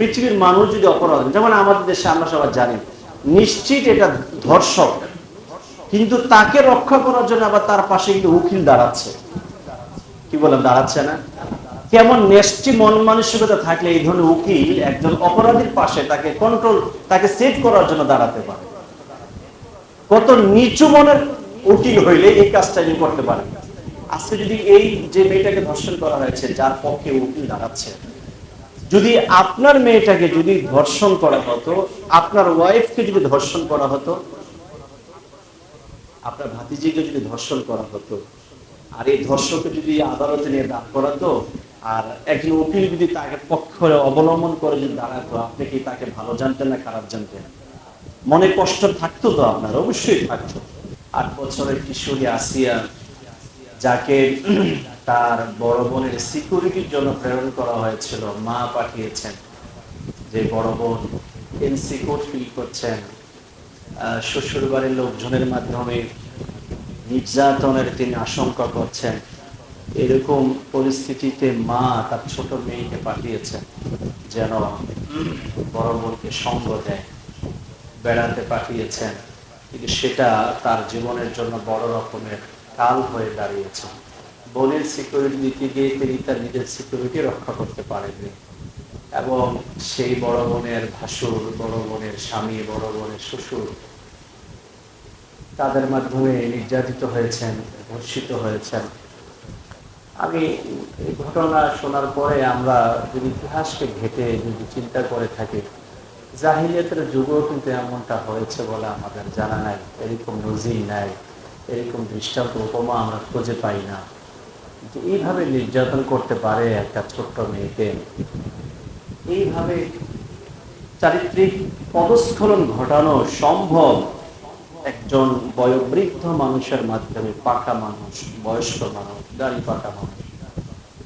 পৃথিবীর মানুষ যদি অপরাধ যেমন আমাদের দেশে আমরা সবাই জানি, নিশ্চিত এটা ধর্ষক। কিন্তু তাকে রক্ষা করার জন্য আবার তার পাশে কিন্তু উকিল দাঁড়াচ্ছে। কি বলেন, দাঁড়াচ্ছে না? কেমন নেষ্টি মন মানসিকতা থাকলে এই ধরনের উকিল একজন অপরাধীর পাশে তাকে কন্ট্রোল তাকে সেভ করার জন্য দাঁড়াতে পারে। কত নিচু মনের উকিল হইলে এই কাজটা ইনি করতে পারে আজকে যদি এই যে মেয়েটাকে ধর্ষণ করা হয়েছে, যার পক্ষে উকিল দাঁড়াচ্ছে যদি আপনার মেয়েটাকে যদি ধর্ষণ করা হতো, আপনার ওয়াইফকে যদি ধর্ষণ করা হতো, আপনার ভাতিজিকে যদি ধর্ষণ করা হতো, আর এই ধর্ষকে যদি আদালতে নিয়ে দাঁড় করাতো, আর একজন উকিল যদি তাকে পক্ষ অবলম্বন করে যদি দাঁড়াতো, আপনি কি তাকে ভালো জানতেন না খারাপ জানতেন? মনে কষ্ট থাকতো তো আপনার, অবশ্যই থাকতো। আট বছরের কিশোরী আসিয়া যাকে তার বড় বোনের সিকিউরিটির জন্য প্রেরণ করা হয়েছিল। মা পাঠিয়েছেন যে বড় বোন ইনসিকিউর ফিল করছেন। শ্বশুর বাড়ির লোকজনের মাধ্যমে নির্যাতনের তিনি আশঙ্কা করছেন। এরকম পরিস্থিতিতে মা তার ছোট মেয়েকে পাঠিয়েছেন, যেন বড় বোনকে সঙ্গ দেয়। বেড়াতে পাঠিয়েছেন। কিন্তু সেটা তার জীবনের জন্য বড় রকমের কাল হয়ে দাঁড়িয়েছে। বোনের সিকিউরিটি দিতে গিয়ে তিনি তার নিজের সিকিউরিটি রক্ষা করতে পারেননি। এবং সেই বড় বোনের ভাসুর, বড় বোনের স্বামী, বড় বোনের শ্বশুর তাদের মাধ্যমে নির্যাতিত হয়েছেন, ধর্ষিত হয়েছেন। আমি এই ঘটনা শোনার পরে আমরা যদি ইতিহাসকে ঘেটে যদি চিন্তা করে থাকি, জাহিলিয়াতের যুগেও কিন্তু এমনটা হয়েছে বলে আমাদের জানা নাই। এরকম নজির নাই, এরকম দৃষ্টান্ত, উপমা আমরা খুঁজে পাই না। যে এইভাবে নির্যাতন করতে পারে একটা ছোট্ট মেয়েকে। এইভাবে চারিত্রিক পদস্খলন ঘটানো সম্ভব একজন বয়োবৃদ্ধ মানুষের মাধ্যমে পাকা মানুষ, বয়স্ক মানুষ দাড়ি পাকা মানুষ।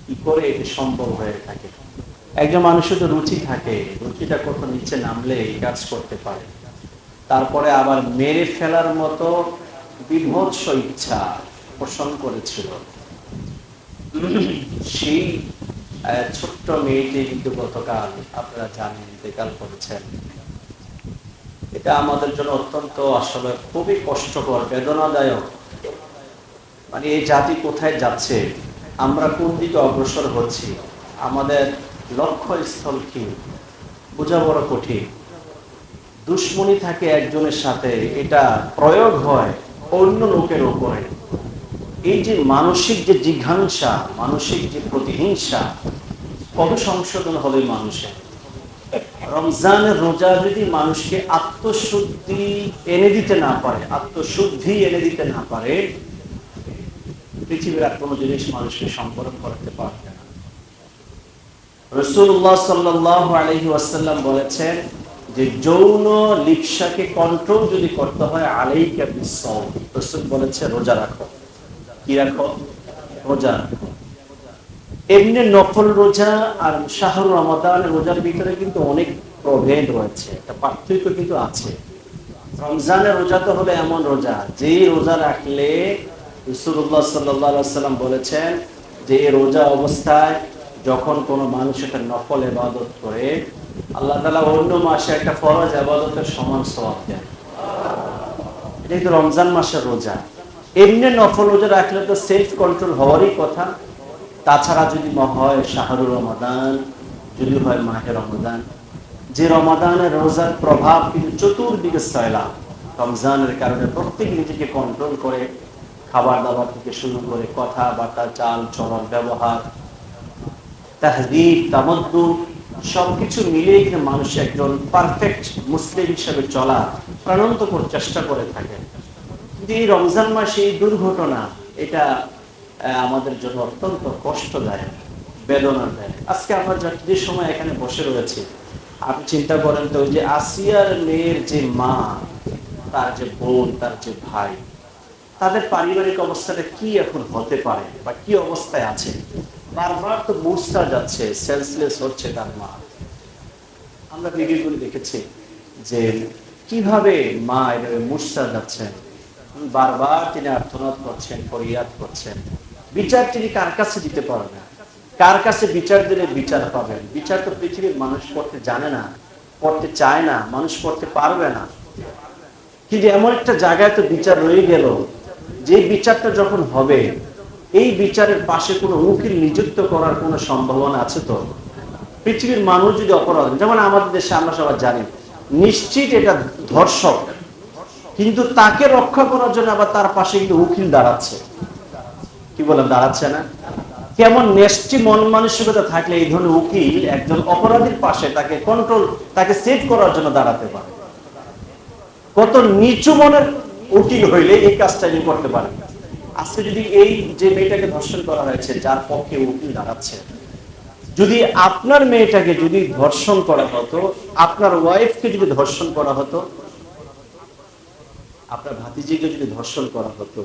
কি করে এটি সম্ভব হয়ে থাকে? একজন মানুষের তো রুচি থাকে, রুচিটা কত নিচে নামলে এই কাজ করতে পারে। তারপরে আবার মেরে ফেলার মতো বিভৎস ইচ্ছা পোষণ করেছিল। সেই ছোট্ট মেয়েটি কিন্তু গতকাল আপনারা জানেন ইন্তেকাল করেছেন। এটা আমাদের জন্য অত্যন্ত আসলে খুবই কষ্টকর, বেদনাদায়ক। মানে এই জাতি কোথায় যাচ্ছে? আমরা কোন দিকে অগ্রসর হচ্ছি? আমাদের লক্ষ্যস্থল কি? বোঝা বড় কঠিন। দুশ্মনী থাকে একজনের সাথে, এটা প্রয়োগ হয় অন্য লোকের উপরে। এই যে মানসিক যে জিঘাংসা, মানসিক যে প্রতিহিংসা কবে সংশোধন হবে মানুষের? রমজানের রোজা যদি মানুষকে আত্মশুদ্ধি এনে দিতে না পারে, আত্মশুদ্ধি এনে দিতে না পারে, পৃথিবীর আর কোনো জিনিস মানুষকে সম্পর্ক করতে পারবে না। রসুল্লাহ সাল্লাহ আলহি ওয়াসাল্লাম বলেছেন যে যৌন লিপসাকে কন্ট্রোল যদি করতে হয়, আলাইকা বিসম রসুল বলেছে রোজা রাখো। কি রাখো? রোজা। এমনি নফল রোজা আর শাহরুর রমাদান রোজার ভিতরে কিন্তু অনেক প্রভেদ রয়েছে, একটা পার্থক্য কিন্তু আছে। রমজানের রোজা তো হলো এমন রোজা, যেই রোজা রাখলে রসুল্লাহ সাল্লাম বলেছেন যে রোজা অবস্থায় যখন কোনো মানুষ একটা নফল এবাদত করে, আল্লাহ তালা অন্য মাসে একটা ফরজ আবাদতের সমান সবাব দেন। এটা কিন্তু রমজান মাসের রোজা। এমনি নফল রোজা রাখলে তো সেলফ কন্ট্রোল হওয়ারই কথা। তাছাড়া যদি হয় শাহরুর রমাদান, যদি হয় মাহে রমাদান যে রমাদানের রোজার প্রভাব কিন্তু চতুর্দিকে সয়লা রমজানের কারণে প্রত্যেক নিজেকে কন্ট্রোল করে খাবার দাবার থেকে শুরু করে কথাবার্তা চাল চলন ব্যবহার তাহদিব তামদ্দু সবকিছু মিলিয়ে কিন্তু মানুষ একজন পারফেক্ট মুসলিম হিসেবে চলা প্রাণান্তকর চেষ্টা করে থাকেন কিন্তু এই রমজান মাসে এই দুর্ঘটনা, এটা আমাদের জন্য অত্যন্ত কষ্টদায়ক, বেদনাদায়ক। আজকে আমরা যা- সময় এখানে বসে রয়েছে, আপনি চিন্তা করেন তো যে আসিয়ার মেয়ের যে মা, তার যে বোন, তার যে ভাই, তাদের পারিবারিক অবস্থাটা কি এখন হতে পারে বা কি অবস্থায় আছে? বারবার তো বুঝতে যাচ্ছে সেন্সলেস হচ্ছে তার মা। আমরা ভিডিওগুলো দেখেছি যে কীভাবে মা এভাবে মুসা যাচ্ছেন বারবার তিনি আর্থনাদ করছেন, ফরিয়াদ করছেন। বিচার তিনি কার কাছে দিতে পারবেন? কার কাছে বিচার দিলে বিচার পাবেন? বিচার তো পৃথিবীর মানুষ করতে জানে না, করতে চায় না, মানুষ করতে পারবে না। কিন্তু এমন একটা জায়গায় তো বিচার রয়ে গেল, যে বিচারটা যখন হবে, এই বিচারের পাশে কোনো উকিল নিযুক্ত করার কোনো সম্ভাবনা আছে তো? পৃথিবীর মানুষ যদি অপরাধ, যেমন আমাদের দেশে আমরা সবাই জানি, নিশ্চিত এটা ধর্ষক। কিন্তু তাকে রক্ষা করার জন্য আবার তার পাশে কিন্তু উকিল দাঁড়াচ্ছে। কি বলেন, দাঁড়াচ্ছে না? কেমন নেষ্টি মন মানসিকতা থাকলে এই ধরনের উকিল একজন অপরাধীর পাশে তাকে কন্ট্রোল তাকে সেভ করার জন্য দাঁড়াতে পারে। কত নিচু মনের উকিল হইলে এই কাজটা ইনি করতে পারে। আজকে যদি এই যে মেয়েটাকে ধর্ষণ করা হয়েছে, যার পক্ষে উকিল দাঁড়াচ্ছে, যদি আপনার মেয়েটাকে যদি ধর্ষণ করা হতো, আপনার ওয়াইফকে যদি ধর্ষণ করা হতো আপনার ভাতিজিকে যদি ধর্ষণ করা হতো,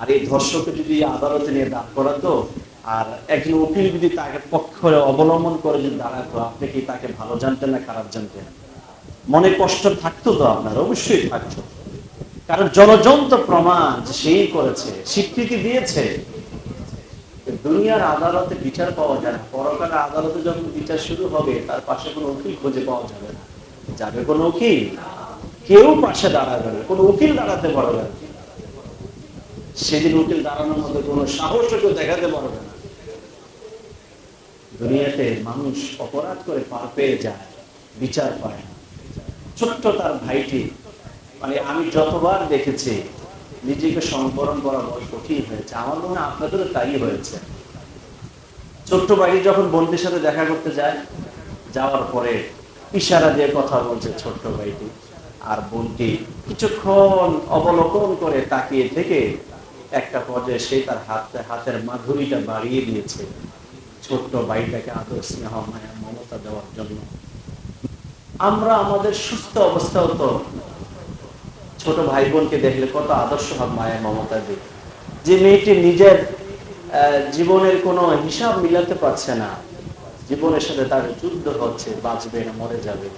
আর এই ধর্ষকে যদি আদালতে নিয়ে দাঁড় করাতো, আর একজন উকিল যদি তাকে পক্ষ অবলম্বন করে যদি দাঁড়াতো, আপনি কি তাকে ভালো জানতেন না খারাপ জানতেন? মনে কষ্ট থাকতো তো আপনার? অবশ্যই থাকতো। কারণ জলজন্ত প্রমাণ সেই করেছে, স্বীকৃতি দিয়েছে। দুনিয়ার আদালতে বিচার পাওয়া যায় না। পরকালের আদালতে যখন বিচার শুরু হবে, তার পাশে কোনো উকিল খুঁজে পাওয়া যাবে না। যাবে কোনো উকিল? কেউ পাশে দাঁড়াবে না, কোনো উকিল দাঁড়াতে পারবে না। সেদিন উকিল দাঁড়ানোর মধ্যে কোনো সাহস কেউ দেখাতে পারবে না। দুনিয়াতে মানুষ অপরাধ করে পার পেয়ে যায়, বিচার পায় না। ছোট্ট তার ভাইটি মানে আমি যতবার দেখেছি, নিজেকে সংবরণ করা বড় কঠিন হয়েছে। আমার মনে হয় আপনাদেরও তাই হয়েছে। ছোট্ট ভাই যখন বন্ধুর সাথে দেখা করতে যায়, যাওয়ার পরে ইশারা দিয়ে কথা বলছে ছোট্ট ভাইটি। আর বোনটি কিছুক্ষণ অবলোকন করে তাকিয়ে থেকে একটা পর্যায়ে সে তার হাতে, হাতের মাধুরীটা বাড়িয়ে দিয়েছে। ছোট্ট ভাইটাকে আদর, স্নেহ, মায়া, মমতা দেওয়ার জন্য। আমরা আমাদের সুস্থ অবস্থাও তো ছোট ভাই বোনকে দেখলে কত আদর্শ ভাব মায়া, মমতা দিই যে মেয়েটি নিজের জীবনের কোনো হিসাব মিলাতে পারছে না, জীবনের সাথে তার যুদ্ধ হচ্ছে, বাঁচবে না, মরে যাবে।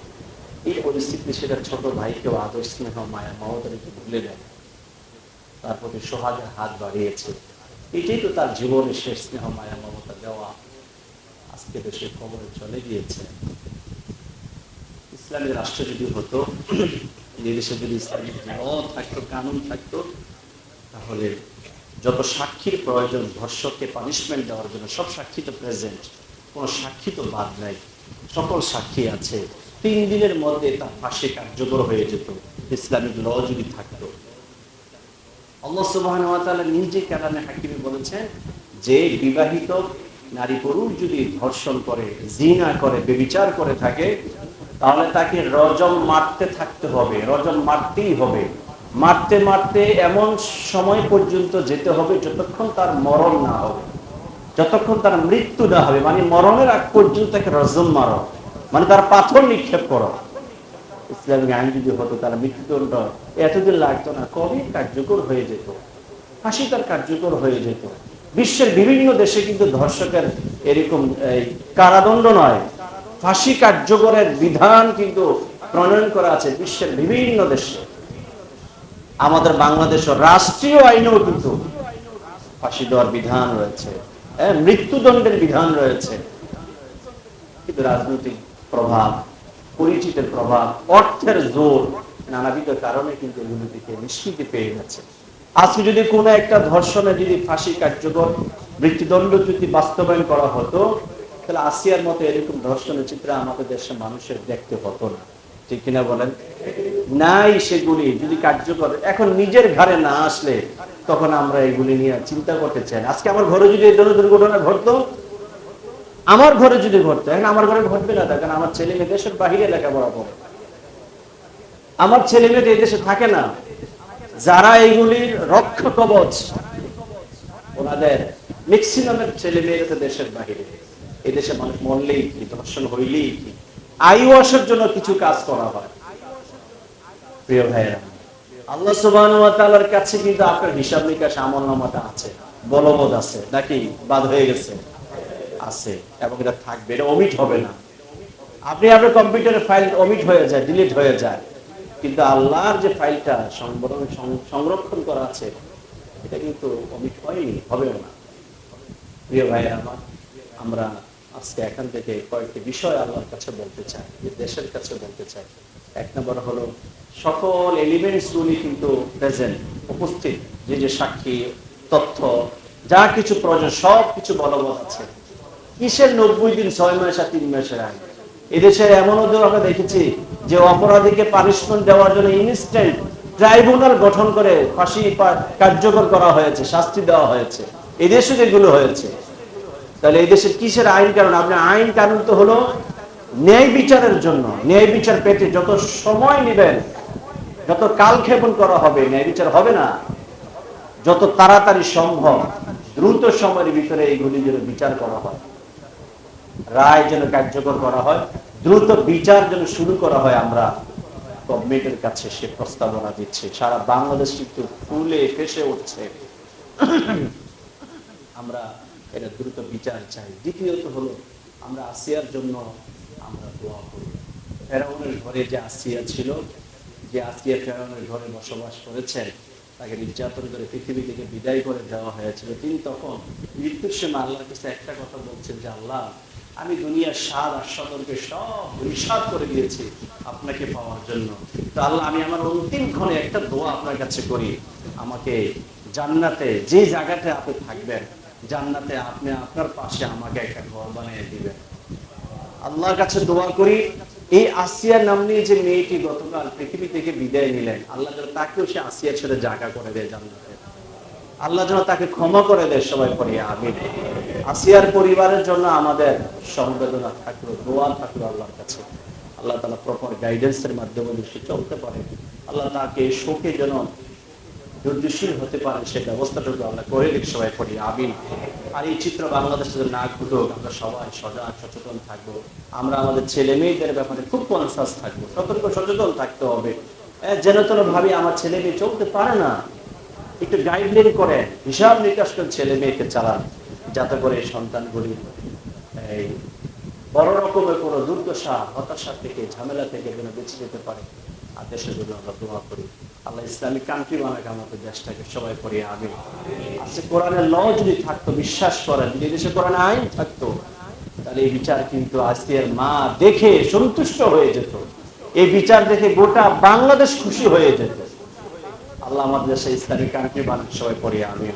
এই পরিস্থিতি সেটা ছোট ভাইকেও আদর স্নেহ মায়া মমতা ভুলে দেয়। তার প্রতি সোহাগের হাত বাড়িয়েছে। এটাই তো তার জীবনের শেষ স্নেহ, মায়া, মমতা দেওয়া। আজকে দেশে খবরে চলে গিয়েছে। ইসলামী রাষ্ট্র যদি হতো, এই দেশে যদি ইসলামিক থাকতো, কানুন থাকতো, তাহলে যত সাক্ষীর প্রয়োজন, ধর্ষককে পানিশমেন্ট দেওয়ার জন্য সব সাক্ষী তো প্রেজেন্ট কোনো সাক্ষী তো বাদ নাই। সকল সাক্ষী আছে। তিন দিনের মধ্যে তার ফাঁসি কার্যকর হয়ে যেত। ইসলামিক ল যদি থাকতো। আল্লাহ ওয়া নিজে কালামে হাকিমে বলেছেন যে বিবাহিত নারী পুরুষ যদি ধর্ষণ করে, জিনা করে, বেবিচার করে থাকে, তাহলে তাকে রজম মারতে থাকতে হবে, রজম মারতেই হবে। মারতে মারতে এমন সময় পর্যন্ত যেতে হবে যতক্ষণ তার মরণ না হবে। যতক্ষণ তার মৃত্যু না হবে মানে মরণের আগ পর্যন্ত তাকে রজম মারো। মানে তার পাথর নিক্ষেপ করো। ইসলামিক আইন যদি হতো তার মৃত্যুদণ্ড এতদিন লাগতো না কবে কার্যকর হয়ে যেত? ফাঁসি তার কার্যকর হয়ে যেত। বিশ্বের বিভিন্ন দেশে কিন্তু ধর্ষকের এরকম কারাদণ্ড নয়। ফাঁসি কার্যকরের বিধান কিন্তু প্রণয়ন করা আছে বিশ্বের বিভিন্ন দেশে। আমাদের বাংলাদেশের রাষ্ট্রীয় আইনেও কিন্তু ফাঁসি দেওয়ার বিধান রয়েছে। হ্যাঁ, মৃত্যুদণ্ডের বিধান রয়েছে। কিন্তু রাজনৈতিক প্রভাব, পরিচিতের প্রভাব, অর্থের জোর, নানাবিধ কারণে কিন্তু এগুলো থেকে নিষ্কৃতি পেয়ে গেছে। আজকে যদি কোনো একটা ধর্ষণে যদি ফাঁসি কার্যকর মৃত্যুদণ্ড যদি বাস্তবায়ন করা হতো, তাহলে আসিয়ার মতো এরকম ধর্ষণের চিত্র আমাদের দেশের মানুষের দেখতে হতো না। ঠিক কিনা বলেন? নাই সেগুলি যদি কার্যকর, এখন নিজের ঘরে না আসলে তখন আমরা এগুলি নিয়ে চিন্তা করতে চাই। আজকে আমার ঘরে যদি এই ধরনের দুর্ঘটনা ঘটতো আমার ঘরে যদি ঘটতো, এখন আমার ঘরে ঘটবে না কারণ আমার ছেলে মেয়ে দেশের বাহিরে লেখাপড়া করে আমার ছেলে মেয়ে এই দেশে থাকে না। যারা এইগুলির রক্ষা কবচ, ওনাদের ম্যাক্সিমামের ছেলে মেয়েরা দেশের বাহিরে। এই দেশে মানুষ মরলেই কি দর্শন হইলেই কি? আসার জন্য কিছু কাজ করা হয়। প্রিয় ভাইয়েরা, আল্লাহ তাআলার কাছে কিন্তু আপনার হিসাব নিকাশ আমল নামাটা আছে, বলবৎ আছে, নাকি বাদ হয়ে গেছে? আছে এবং এটা থাকবে, এটা অমিট হবে না। আপনি আপনার কম্পিউটারের ফাইল অমিট হয়ে যায় ডিলিট হয়ে যায়। কিন্তু আল্লাহর যে ফাইলটা সংরক্ষণ করা আছে, এটা কিন্তু অমিট হয়নি, হবেও না। প্রিয় ভাই আমার, আমরা আজকে এখান থেকে কয়েকটি বিষয় আল্লাহর কাছে বলতে চাই, যে দেশের কাছে বলতে চাই। এক নম্বর হলো, সকল এলিমেন্টস গুলি কিন্তু প্রেজেন্ট উপস্থিত। যে যে সাক্ষী, তথ্য, যা কিছু প্রয়োজন সব কিছু বলবৎ আছে। কিসের নব্বই দিন, ছয় মাস আর তিন মাসের আগে এদেশের এমনও তো আমরা দেখেছি যে অপরাধীকে পানিশমেন্ট দেওয়ার জন্য ইনস্ট্যান্ট ট্রাইব্যুনাল গঠন করে ফাঁসি কার্যকর করা হয়েছে, শাস্তি দেওয়া হয়েছে। এদেশে যেগুলো হয়েছে, তাহলে এই দেশের কিসের আইন কানুন আপনি আইন কানুন তো হলো ন্যায় বিচারের জন্য। ন্যায় বিচার পেতে যত সময় নেবেন, যত কালক্ষেপণ করা হবে, ন্যায় বিচার হবে না। যত তাড়াতাড়ি সম্ভব, দ্রুত সময়ের ভিতরে এইগুলি যেন বিচার করা হয়। রায় যেন কার্যকর করা হয়, দ্রুত বিচার যেন শুরু করা হয়, আমরা গভর্নমেন্টের কাছে সে প্রস্তাবনা দিচ্ছে। সারা বাংলাদেশ কিন্তু ফুলে ফেসে উঠছে। আমরা এটা দ্রুত বিচার চাই। দ্বিতীয়ত হলো, আমরা আসিয়ার জন্য আমরা দোয়া করি। ফেরাউনের ঘরে যে আসিয়া ছিল, যে আসিয়া ফেরাউনের ঘরে বসবাস করেছেন, তাকে নির্যাতন করে পৃথিবী থেকে বিদায় করে দেওয়া হয়েছিল। তিনি তখন মৃত্যুর সময় আল্লাহর কাছে একটা কথা বলছেন যে, আল্লাহ আমি দুনিয়ার স্বাদ আস্বাদনকে সব নিষাদ করে দিয়েছি আপনাকে পাওয়ার জন্য। তো আল্লাহ, আমি আমার অন্তিম ক্ষণে একটা দোয়া আপনার কাছে করি। আমাকে জান্নাতে, যে জায়গাতে আপনি থাকবেন, জান্নাতে আপনি আপনার পাশে আমাকে একটা ঘর বানিয়ে দিবেন। আল্লাহর কাছে দোয়া করি, এই আসিয়া নামনি যে মেয়েটি গতকাল পৃথিবী থেকে বিদায় নিলেন, আল্লাহ তাকেও সে আসিয়া ছেড়ে জায়গা করে দেয় জান্নাতে। আল্লাহ যেন তাকে ক্ষমা করে দেয় সবাই পড়ি আমি আসিয়ার পরিবারের জন্য আমাদের সংবেদনা থাকল, দোয়া থাকল আল্লাহর কাছে। আল্লাহ তালা প্রপার গাইডেন্সের মাধ্যমে সে চলতে পারে। আল্লাহ তাকে শোকে যেন ধৈর্যশীল হতে পারে, সে ব্যবস্থাটুকু আমরা করে দিক সবাই পড়ি আমিন। আর এই চিত্র বাংলাদেশে যেন না ঘুটুক, আমরা সবাই সজাগ, সচেতন থাকব। আমরা আমাদের ছেলে মেয়েদের ব্যাপারে খুব কনসাস থাকব, সতর্ক, সচেতন থাকতে হবে। যেন তেন ভাবে আমার ছেলে মেয়ে চলতে পারে না একটু গাইডলাইন করে হিসাব নিকাশ করে ছেলে মেয়েকে চালান, যাতে করে এই সন্তানগুলি এই বড় রকমের কোনো দুর্দশা, হতাশা থেকে, ঝামেলা থেকে যেন বেঁচে যেতে পারে। আর দেশের জন্য আমরা দোয়া করি। আল্লাহ ইসলামিক কান্ট্রি বানাক আমাদের দেশটাকে সবাই করি আমি আজকে কোরআনের ল যদি থাকতো, বিশ্বাস করেন, যদি দেশে কোরআনে আইন থাকতো, তাহলে এই বিচার কিন্তু আজকের মা দেখে সন্তুষ্ট হয়ে যেত। এই বিচার দেখে গোটা বাংলাদেশ খুশি হয়ে যেত। আল্লাহ আমাদের দেশে ইসলামিক কান্ট্রি বানান সবাই পড়ি আমি